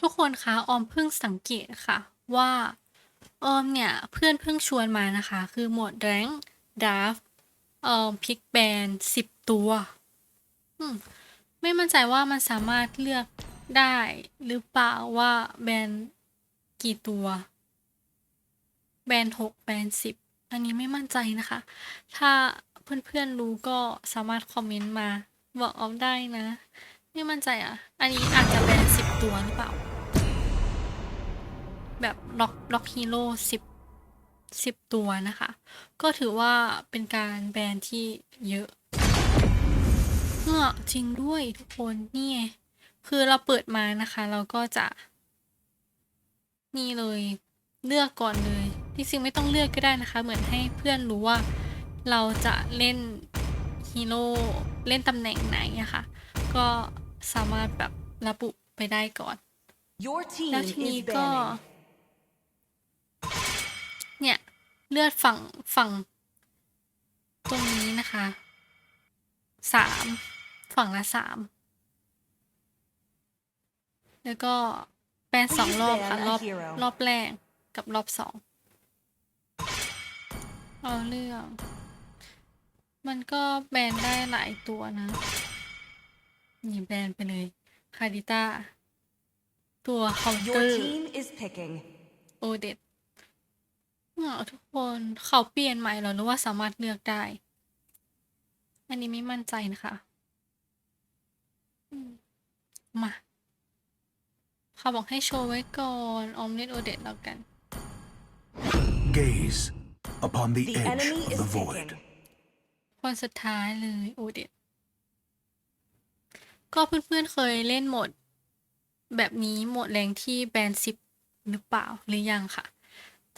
ทุกคนคะออมเพิ่งสังเกตค่ะว่าออมเนี่ยเพื่อนเพิ่งชวนมานะคะ คือหมวดแรงดราฟเอ่อพิกแบนสิบตัวอืมไม่มั่นใจว่ามันสามารถเลือกได้หรือเปล่าว่าแบนกี่ตัว แบนหกแบนสิบอันนี้ไม่มั่นใจนะคะ ถ้าเพื่อนๆรู้ก็สามารถคอมเมนต์มาบอกออมได้นะ ไม่มั่นใจอะ อันนี้อาจจะแบนสิบตัวหรือเปล่า แบบล็อกล็อกฮีโร่สิบสิบตัวนะคะ ก็ถือว่าเป็นการแบนที่เยอะเฮ้อจริงด้วยทุกคนนี่ไงคือเราเปิดมานะคะ เราก็จะ นี่เลยเลือกก่อนเลยที่จริงไม่ต้องเลือกก็ได้นะคะ เหมือนให้เพื่อนรู้ว่าเราจะเล่นฮีโร่เล่นตำแหน่งไหนอะค่ะ ก็สามารถแบบระบุไปได้ก่อน Your team แล้วทีนี้ is ก็ เนี่ยเลือดฝั่งฝั่ง ตรงนี้นะคะสามฝั่งละสามแล้วก็แปลนสองรอบค่ะ Please ban ร a อบ hero รอบแรกกับรอบสองเอาเรื่อง มันก็แบนได้หลายตัวนะนี่แบนไปเลยคาดิต้าตัวเคาน์เตอ Your ร์ team is picking. โอเด็ด เนี่ยทุกคนเขาเปลี่ยนใหม่เหรอหรือว่าสามารถเลือกได้ อันนี้ไม่มั่นใจนะคะอืมมาเขาบอกให้โชว์ไว้ก่อนออมเล็ตโอเด็ดแล้วกัน Gaze upon the, The edge enemy of is the void. picking. คนสุดท้ายเลยโอเด็ดก็เพื่อนๆเคยเล่นโหมด แบบนี้โหมดแรงที่แบนสิบหรือเปล่าหรือยังค่ะ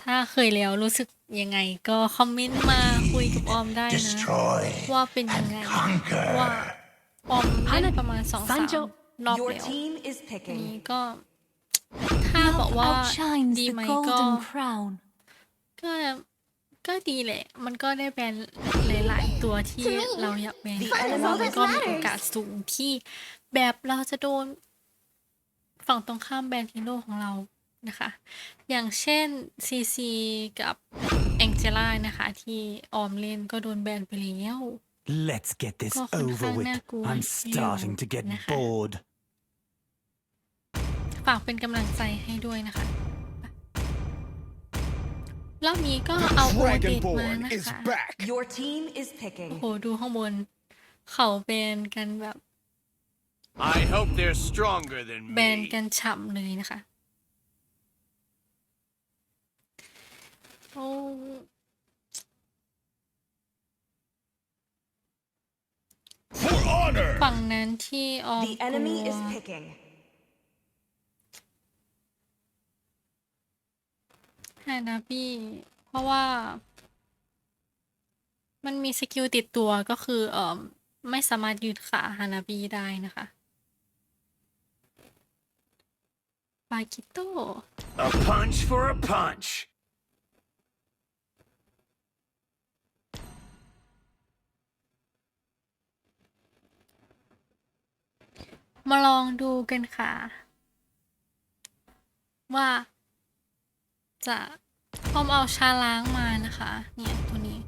ถ้าเคยแล้วรู้สึกยังไงก็คอมเมนต์มาคุยกับออมได้นะ Destroy ว่าเป็นยังไง conquer ว่าออมเล่นประมาณสองสามรอบ Your แล้ว team is นี้ picking. ก็ ถ้าบอกว่า outshines ดี the ไหมก็ golden crown. ก็ก็ดีแหละ มันก็ได้แบนหลาย ๆ ตัวที่เราอยากแบน The ค่ะแต่ว่า enemy มันก็มี matters โอกาสสูงที่แบบเราจะโดน ฝั่งตรงข้ามแบนฮีโร่ของเรา นะคะ อย่างเช่นซีซีกับแองเจล่านะคะ ที่ออมเล่นก็โดนแบนไปแล้ว Let's get this ก็ค่อน over ข้าง with. น่ากลัว I'm อยู่ starting to get นะคะ bored. ฝากเป็นกำลังใจให้ด้วยนะคะ รอบนี้ก็เอาโอเดตมานะคะ back. Your team is โอ้ picking. โหดูข้างบน เขาแบนกันแบบ I hope they're stronger than แบน me. กันฉ่ำเลยนะคะ โอ้ For honor. ฝั่งนั้นที่ออม The enemy กลั is ว picking. ฮานาบี้เพราะว่า มันมีสกิลติดตัวก็คือเอ่อไม่สามารถยืดขาฮานาบี้ได้นะคะปากิโต A punch for a punch. มาลองดูกันค่ะ ว่า จะพอมเอาชาล้างมานะคะ เนี่ยตัวนี้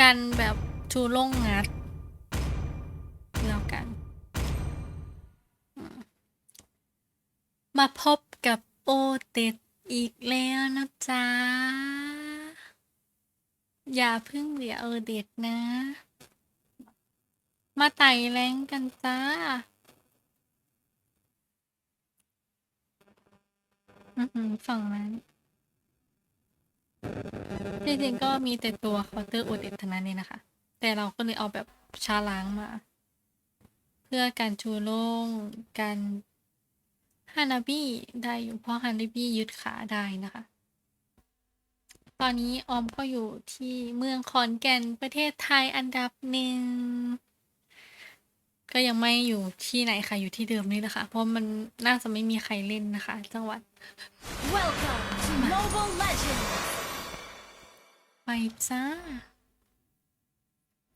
กันแบบจูล่งงัดแล้วกัน มาพบกับโอเต็ดอีกแล้วนะจ๊ะ อย่าเพึ่งเหลียเออเด็ดนะ มาไต่แรงกันจ้า อือหือฝั่งนั้นจริงๆก็มีแต่ตัวเคาน์เตอร์อเดตทั้งนั้นเลยนะคะ แต่เราก็เลยเอาแบบชาล้างมา เพื่อการชูโล่งการฮานาบี้ได้อยู่เพราะฮานาบี้ยึดขาได้นะคะ ตอนนี้ออมก็อยู่ที่เมืองขอนแก่นประเทศไทยอันดับหนึ่ง ก็ยังไม่อยู่ที่ไหนค่ะ อยู่ที่เดิมนี่แหละค่ะ เพราะมันน่าจะไม่มีใครเล่นนะคะ จังหวัด Welcome to Mobile Legends! ไปจ้า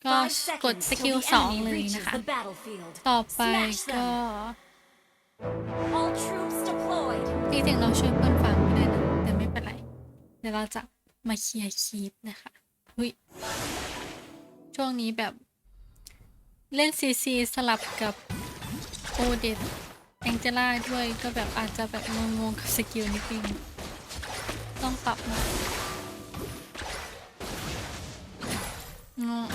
ก็กดสกิลสองเลยนะคะ ต่อไป Smash them. ก็จริงๆเราช่วยเพื่อนฟังก็ได้นะแต่ไม่เป็นไร เดี๋ยวเราจะมาเคลียร์คีปนะคะหุยช่วงนี้แบบ เล่นซีซีสลับกับโอเดตแองเจล่าด้วยก็แบบอาจจะแบบงงๆกับสกิลนิดนึงต้องปรับหน่อยงง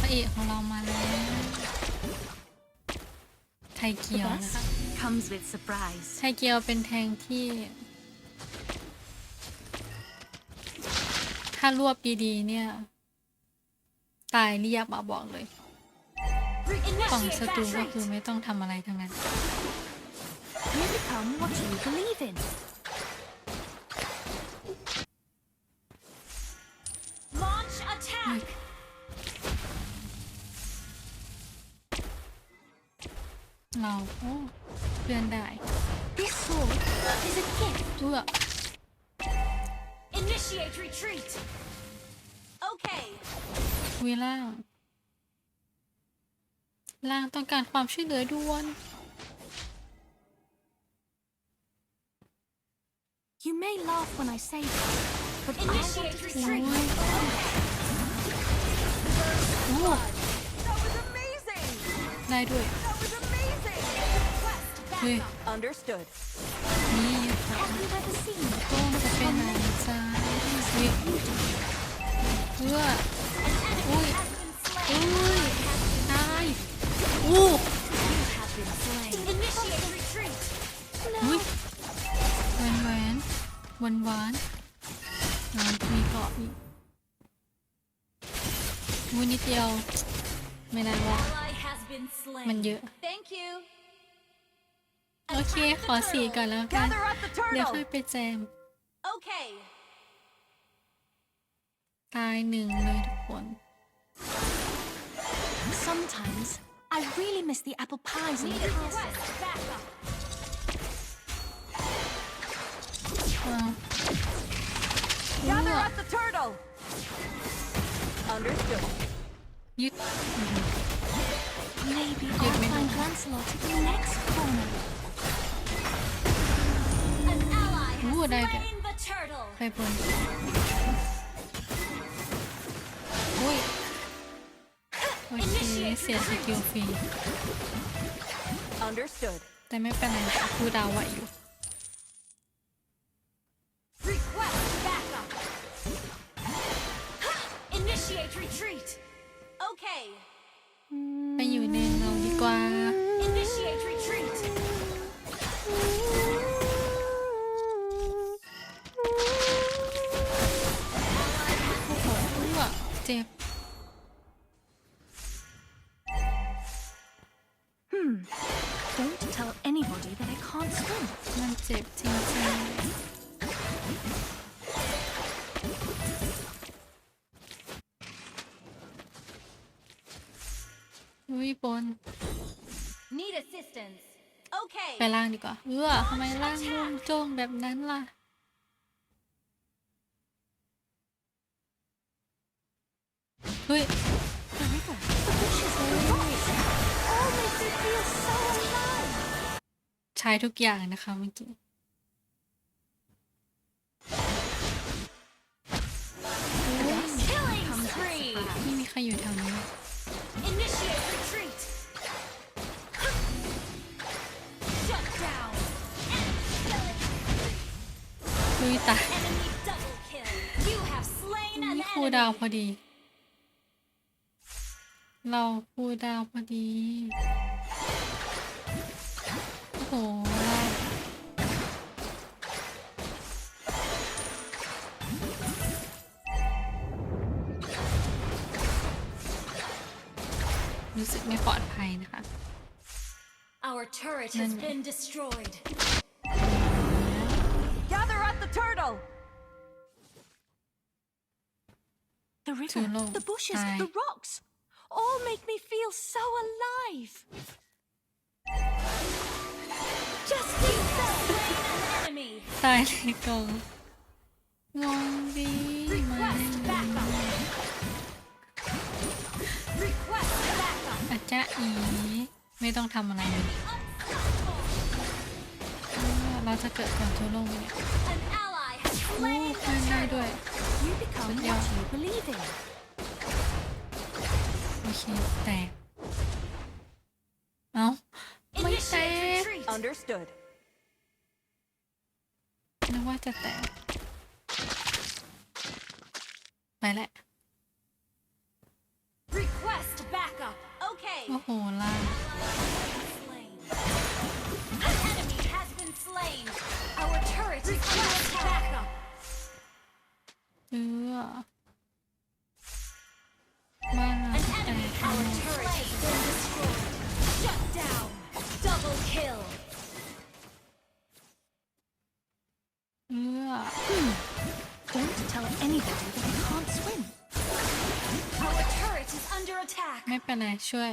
พระเอกของเรามาแล้วไทเกียวนะคะ Comes with surprise. ไทเกียวเป็นแทงที่ ถ้ารวบดีๆเนี่ย ตายเรียบอะบอกเลย ฝั่ง Initiate ศัตรูก็ back คือ rate. ไม่ต้องทำอะไรทั้งนั้น You become what you believe in. Launch attack. เราโอ้เพื่อนได้ This sword is a gift. เพื่อ Initiate retreat. Okay. วิล่าง ล่างต้องการความช่วยเหลือด่วน You may laugh when I say this, but initiate โอ้ retreat. ยโอ้ That was amazing! ได้ด้วย That was amazing! เฮ้ย Understood. นี่ Have you ever seen the โต้งจะเป็นไหนจ้าอุ้ยเพื่ออุ้ยอุ้ยตาย อู้ have been slain? Initiate retreat. อุ้ยแหวนแหวนหวานหวานหวานมีเกาะอีกอุ้ยนิดเดียว ไม่นานหรอก Ally has been slain. มันเยอะ Thank you. โอเค ขอสีก่อนแล้วกัน Gather at the เดี๋ยว turtle! ค่อยไปแจม Okay. ตายหนึ่งเลยทุกคน Sometimes I really miss the apple pies in the castle. Backup. อ้าว Gather at the turtle! Understood. ยึด Maybe Give I'll me find Lancelot in the next corner. An ally has Ooh, ได้ด้วย slain the turtle. ไเคเสียสกิลฟรี Understood. แต่ไม่เป็นไรค่ะคูลดาวน์ไหวอยู่ Request backup. Initiate retreat. Okay. ดีกว่าเออทำไมล่างลุ่มโจ้งแบบนั้นล่ะเฮ้ย The river, the bushes, the rocks. All make me feel so alive. ใช้ทุกอย่างนะคะเมื่อกี้ Killing spree. ไม่มีใครอยู่แถวนี้ อุ้ยตาย Enemy double kill. You have slain an นี่ครูดาวพ enemy. อดี เราครูดาวพอดี โอ้โหรู้สึกไม่ปลอดภัยนะคะ Our turret has been destroyed. river, long. the bushes, Aye. the rocks, all make me feel so alive. Just slain an enemy. ตายในกล่องงงดีมา Request backup. Request backup. อาจจะอี ไม่ต้องทำอะไรเลย Unstoppable. เ เราจะเกิดก่อนจูโร่ไหมเนี่ย An ally has โอ้ slain ขึ้น the ได้ด้วย turtle. You become Good what job. you believe in. โอเค แตก เอ้า ไม่แต Initiate ก retreat. Understood. นึกว่าจะแตก ไปแหละ Request backup. Okay. โอ้โหล่าง Slain. An enemy has been slain. Our turret is under attack. Backup. เออบ้านเรา An แต enemy. ก Our turret has been destroyed. Shut down. Double kill. เออ Don't tell anybody that I can't swim. Our turret is under attack. ไม่เป็นไรช่วย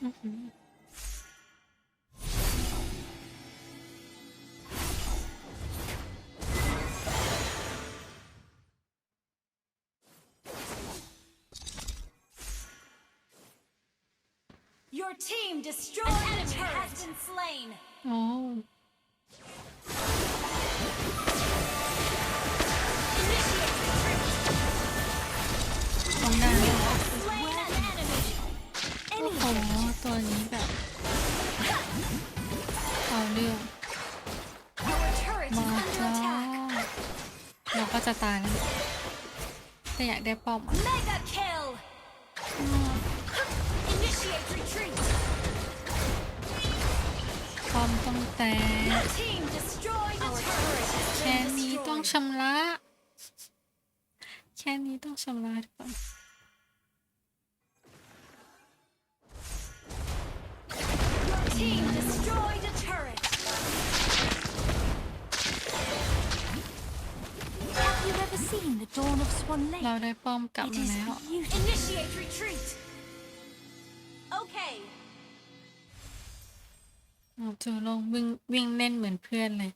Your team destroyed An enemy has been slain. โตัวนี้แบบเอาเรื่อง Our turret is มา under จ้า attack. เราก็จะตายแล้วเนี่ยแต่อยากได้ป้อมอะ Mega kill. Initiate retreat. ป้อมต้องแตก Your team destroyed a turret. แค่นี้ต้องชำระ แค่นี้ต้องชำระทุกคน seen the dawn of Swan เรา Lake? ได้ป้อมกลับ It มา is แล้ว beautiful. Initiate retreat. Okay. เอาจูลงวิ่งวิ่งเล่นเหมือนเพื่อนเลย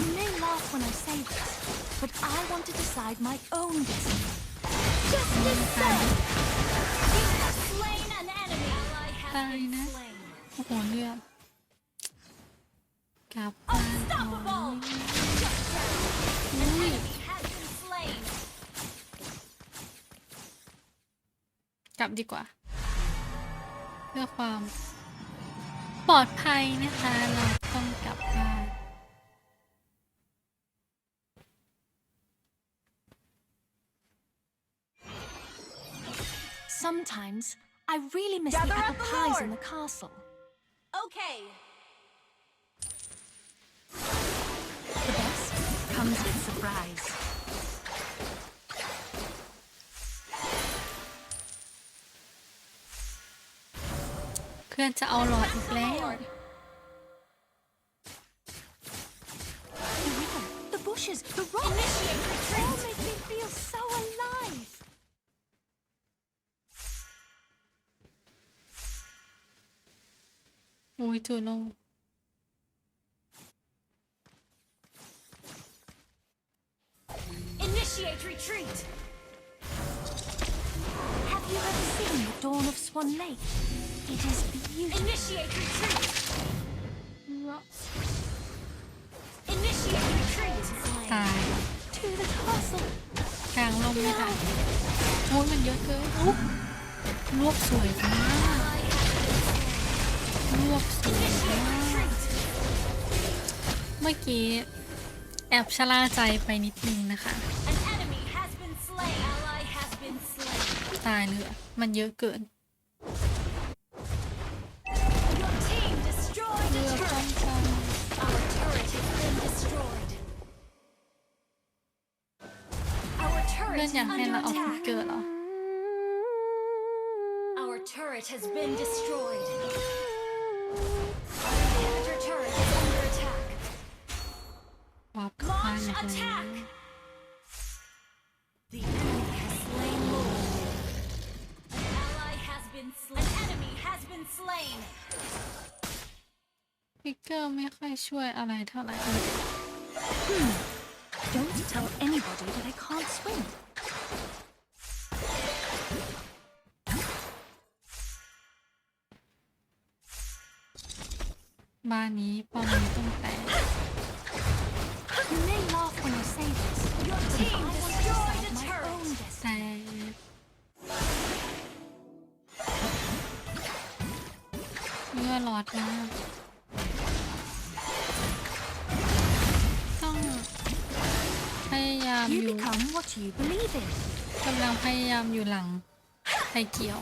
You may laugh when I say this, but I want to decide my own destiny. Justice served. You have slain an enemy. Ally has been Fine. slain. โอ้โหเลือด กลับบ้านก่อน Unstoppable. Shut down. อุ้ย Enemy has been slain. กลับดีกว่า เพื่อความปลอดภัยนะคะ เราต้องกลับบ้าน Sometimes I really miss Gather the at apple the pies in Lord. the castle. Okay. The best comes with surprise. เพื่อนจะเอาหลอดอีกแล้ว The river, the bushes, the. Initiate me feel so alive. Lake? It is beautiful. Initiate retreat. Initiate retreat. ตาย To the castle. กลางลมไม่ได้โอ้ยมันเยอะเกินอุ๊บรวบสวยมากรวบสวยมากเมื่อกี้แอบชะล่าใจไปนิดนึงนะคะ An enemy has been slain. Ally has been slain. ตายเลยอะมันเยอะเกิน อน turret อยาก is ให้เรา under เอาฟิก attack. เกอร์เหรอ Our turret has been destroyed. Our inhibitor turret is under attack. วับเข้าไป Launch เลย attack! The enemy has slain Lord. An ally has been slain. An enemy has been slain. ฟิกเกอร์ไม่ค่อยช่วยอะไรเท่าไหร่ Don't tell anybody that I can't swim. บ้านนี้ป้อมนี้ต้องแตก You may laugh when I say this. Your but team I want to destroyed decide a my turret. own แต destiny. กเมื่อรอดมากต้องพยายามอ You ยู่ become what you believe in. กำลังพยายามอยู่หลังไทเกียว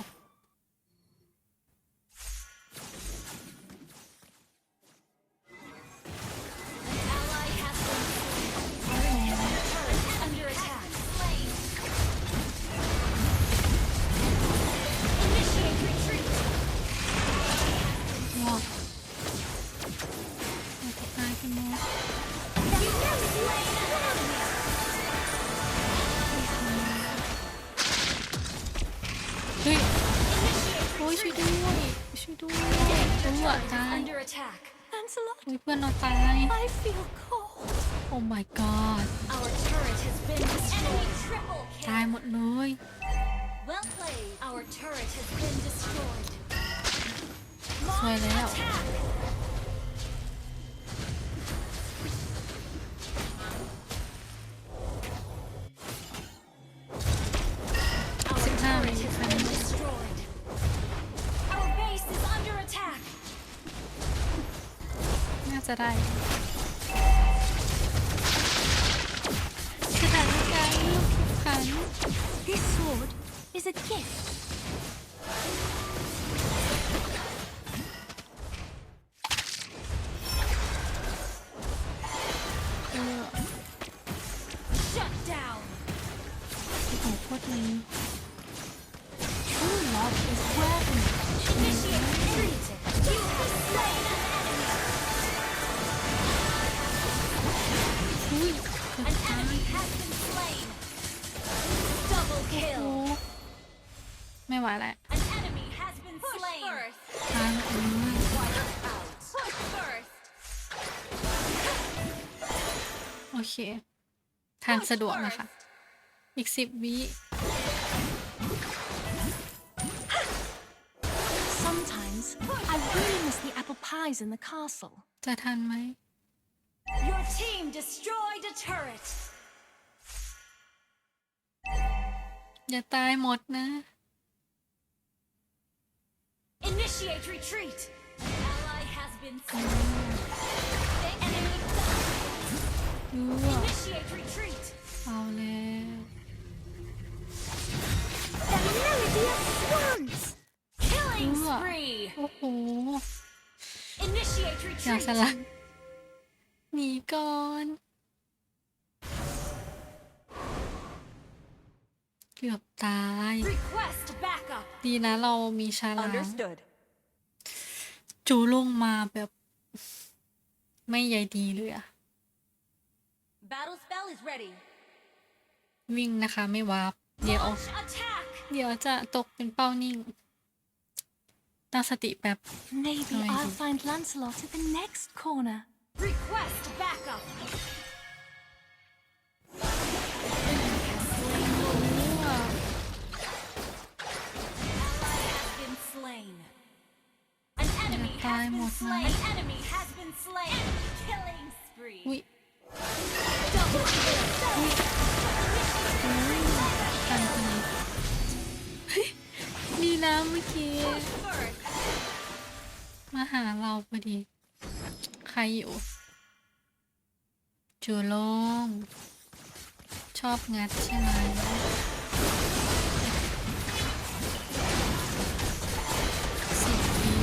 ช่วยด้วยช่วยด้วยตัวตาย under attack. Lancelot, โอ้ยเพื่อนเราตาย I feel cold. โอ้ my god Our turret has been destroyed. Enemy triple ตาย kill. หมดเลย Well played. Our turret has been destroyed. สวย Launch แล้ว ได้สถานการณ์เริ่มพลิกผัน This sword is a gift. ทางสะดวกนะคะ อีกสิบวิ Sometimes I really miss the apple pies in the castle. จะทันไหม Your team destroyed a turret. อย่าตายหมดนะ Initiate retreat. Ally has been slain. The enemy died. เออ Initiate retreat. เอาแล้ว The melody of swans! Killing Ua. spree. โอ้โห Initiate อย่า retreat. สลักหนีก่อนเกือบตาย Request backup. ดีนะเรามีชาลาม Understood. จูลงมาแบบ ไม่ใยดีเลยอะ Battle spell is ready. วิ่งนะคะไม่วาร์ปเดี๋ยว Launch attack! เดี๋ยวจะตกเป็นเป้านิ่งตั้งสติแบบ Maybe Amazing. I'll find Lancelot at the next corner. Request backup! มั่ว Been slain. An enemy Kaya has mo been na. slain. An enemy เราพอดีใครอยู่ จูโลง ชอบงัดใช่ไหมสิบวิ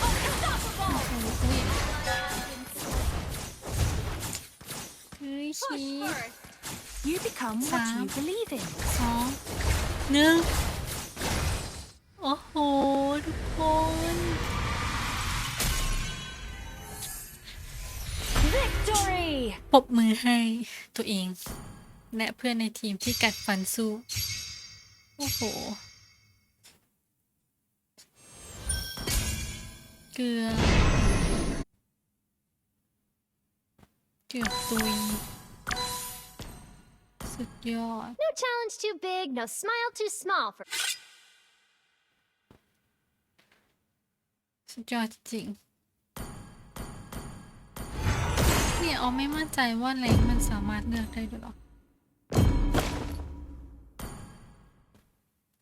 โอ้โหอุ๊ยเฮ้ย Push ชีส first. You become what you Sam. believe in. สองหนึ่ง ปรบมือให้ตัวเอง และเพื่อนในทีมที่กัดฟันสู้ โอ้โห เกลือเกือบตุย สุดยอด No challenge too big, no smile too small for สุดยอดจริง เนี่ออไม่มั่นใจว่าแรงมันสามารถเลือกได้ด้วยเหรอ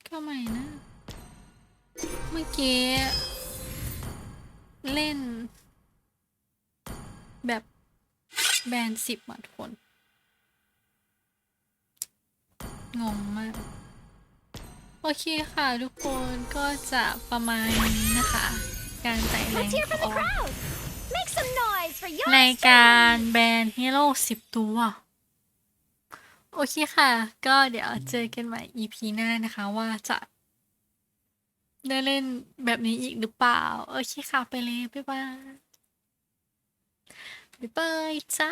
ก็ไม่นะ เมื่อกี้ เล่น แบบแบนสิบอะทุกคน งงมาก โอเคค่ะทุกคนก็จะประมาณนี้นะคะ การไต่แรงออ ในการแบนฮีโร่สิบตัว โอเคค่ะ ก็เดี๋ยวเจอกันใหม่ EP หน้านะคะว่าจะได้เล่นแบบนี้อีกหรือเปล่า โอเคค่ะ ไปเลย บ๊ายบาย บ๊ายบายจ้า